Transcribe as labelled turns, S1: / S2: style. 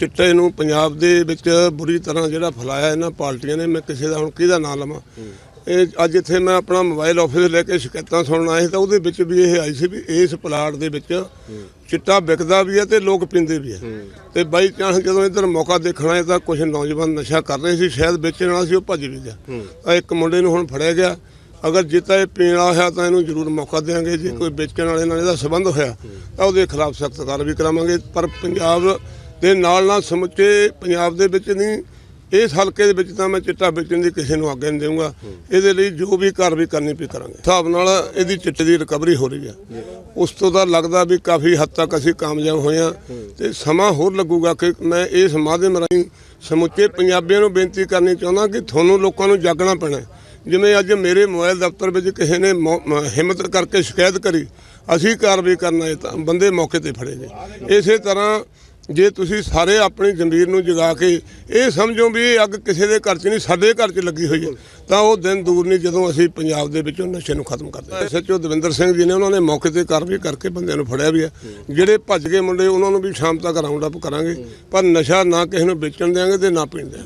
S1: ਚਿੱਟੇ ਨੂੰ ਪੰਜਾਬ ਦੇ ਵਿੱਚ ਬੁਰੀ ਤਰ੍ਹਾਂ ਜਿਹੜਾ ਫੈਲਾਇਆ ਇਹਨਾਂ ਪਾਰਟੀਆਂ ਨੇ, ਮੈਂ ਕਿਸੇ ਦਾ ਹੁਣ ਕਿਹਦਾ ਨਾਂ ਲਵਾਂ? ਇਹ ਅੱਜ ਇੱਥੇ ਮੈਂ ਆਪਣਾ ਮੋਬਾਈਲ ਆਫਿਸ ਲੈ ਕੇ ਸ਼ਿਕਾਇਤਾਂ ਸੁਣਨ ਆਇਆ ਸੀ, ਤਾਂ ਉਹਦੇ ਵਿੱਚ ਵੀ ਇਹ ਆਈ ਸੀ ਵੀ ਇਸ ਪਲਾਟ ਦੇ ਵਿੱਚ ਚਿੱਟਾ ਵਿਕਦਾ ਵੀ ਹੈ ਤੇ ਲੋਕ ਪੀਂਦੇ ਵੀ ਹੈ। ਤੇ ਬਾਈ ਚਾਂਸ ਜਦੋਂ ਇੱਧਰ ਮੌਕਾ ਦੇਖਣ ਆਏ ਤਾਂ ਕੁਝ ਨੌਜਵਾਨ ਨਸ਼ਾ ਕਰ ਰਹੇ ਸੀ, ਸ਼ਾਇਦ ਵੇਚਣ ਵਾਲਾ ਸੀ, ਉਹ ਭੱਜ ਵੀ ਗਿਆ। ਤਾਂ ਇੱਕ ਮੁੰਡੇ ਨੂੰ ਹੁਣ ਫੜਿਆ ਗਿਆ। ਅਗਰ ਜੇ ਤਾਂ ਇਹ ਪੀਣ ਵਾਲਾ ਹੋਇਆ ਤਾਂ ਇਹਨੂੰ ਜ਼ਰੂਰ ਮੌਕਾ ਦੇਵਾਂਗੇ ਜੇ, ਕੋਈ ਵੇਚਣ ਵਾਲੇ ਨਾਲ ਇਹਦਾ ਸਬੰਧ ਹੋਇਆ, ਤਾਂ ਉਹਦੇ ਖਿਲਾਫ ਸਖਤ ਕਾਰਵਾਈ ਕਰਾਵਾਂਗੇ। ਪਰ ਪੰਜਾਬ ਦੇ ਨਾਲ ਨਾਲ ਸਮੁੱਚੇ ਪੰਜਾਬ ਦੇ ਵਿੱਚ ਨਹੀਂ, ਇਸ ਹਲਕੇ ਦੇ ਵਿੱਚ ਤਾਂ ਮੈਂ ਚਿੱਟਾ ਵੇਚਣ ਦੀ ਕਿਸੇ ਨੂੰ ਆਗਿਆ ਨਹੀਂ ਦੇਵਾਂਗਾ ਇਹਦੇ ਲਈ ਜੋ ਵੀ ਕਾਰਵਾਈ ਕਰਨੀ ਪਈ ਕਰਾਂਗੇ। ਹਿਸਾਬ ਨਾਲ ਇਹਦੀ ਚਿੱਟੇ ਦੀ ਰਿਕਵਰੀ ਹੋ ਰਹੀ ਹੈ। ਉਸ ਤੋਂ ਤਾਂ ਲੱਗਦਾ ਵੀ ਕਾਫੀ ਹੱਦ ਤੱਕ ਅਸੀਂ ਕਾਮਯਾਬ ਹੋਏ ਹਾਂ ਤੇ ਸਮਾਂ ਹੋਰ ਲੱਗੂਗਾ ਕਿ ਮੈਂ ਇਸ ਮਾਧਿਅਮ ਰਾਹੀਂ ਸਮੁੱਚੇ ਪੰਜਾਬੀਆਂ ਨੂੰ ਬੇਨਤੀ ਕਰਨੀ ਚਾਹੁੰਦਾ ਕਿ ਤੁਹਾਨੂੰ ਲੋਕਾਂ ਨੂੰ ਜਾਗਣਾ ਪੈਣਾ ਜਿਵੇਂ ਅੱਜ ਮੇਰੇ ਮੋਬਾਈਲ ਦਫ਼ਤਰ ਵਿੱਚ ਕਿਸੇ ਨੇ ਮੌ- ਹਿੰਮਤ ਕਰਕੇ ਸ਼ਿਕਾਇਤ ਕਰੀ, ਅਸੀਂ ਕਾਰਵਾਈ ਕਰਨਾ ਹੈ ਤਾਂ ਬੰਦੇ ਮੌਕੇ ਤੇ ਫੜੇ ਗਏ। ਇਸੇ ਤਰ੍ਹਾਂ ਜੇ ਤੁਸੀਂ ਸਾਰੇ ਆਪਣੀ ਜ਼ਮੀਰ ਨੂੰ ਜਗਾ ਕੇ ਇਹ ਸਮਝੋ ਵੀ ਇਹ ਅੱਗ ਕਿਸੇ ਦੇ ਘਰ 'ਚ ਨਹੀਂ, ਸਾਡੇ ਘਰ 'ਚ ਲੱਗੀ ਹੋਈ ਹੈ, ਤਾਂ ਉਹ ਦਿਨ ਦੂਰ ਨਹੀਂ ਜਦੋਂ ਅਸੀਂ ਪੰਜਾਬ ਦੇ ਵਿੱਚੋਂ ਨਸ਼ੇ ਨੂੰ ਖਤਮ ਕਰਦੇ ਸੱਚੋ ਦਵਿੰਦਰ ਸਿੰਘ ਜੀ ਨੇ ਉਹਨਾਂ ਨੇ ਮੌਕੇ ਤੇ ਕਾਰਵਾਈ ਕਰਕੇ ਬੰਦਿਆਂ ਨੂੰ ਫੜਿਆ ਵੀ ਹੈ। ਜਿਹੜੇ ਭੱਜ ਗਏ ਮੁੰਡੇ, ਉਹਨਾਂ ਨੂੰ ਵੀ ਸ਼ਾਮ ਤੱਕ ਰਾਉਂਡ ਅਪ ਕਰਾਂਗੇ, ਪਰ ਨਸ਼ਾ ਨਾ ਕਿਸੇ ਨੂੰ ਵੇਚਣ ਦਿਆਂਗੇ ਤੇ ਨਾ ਪੀਣ ਦਿਆਂਗੇ।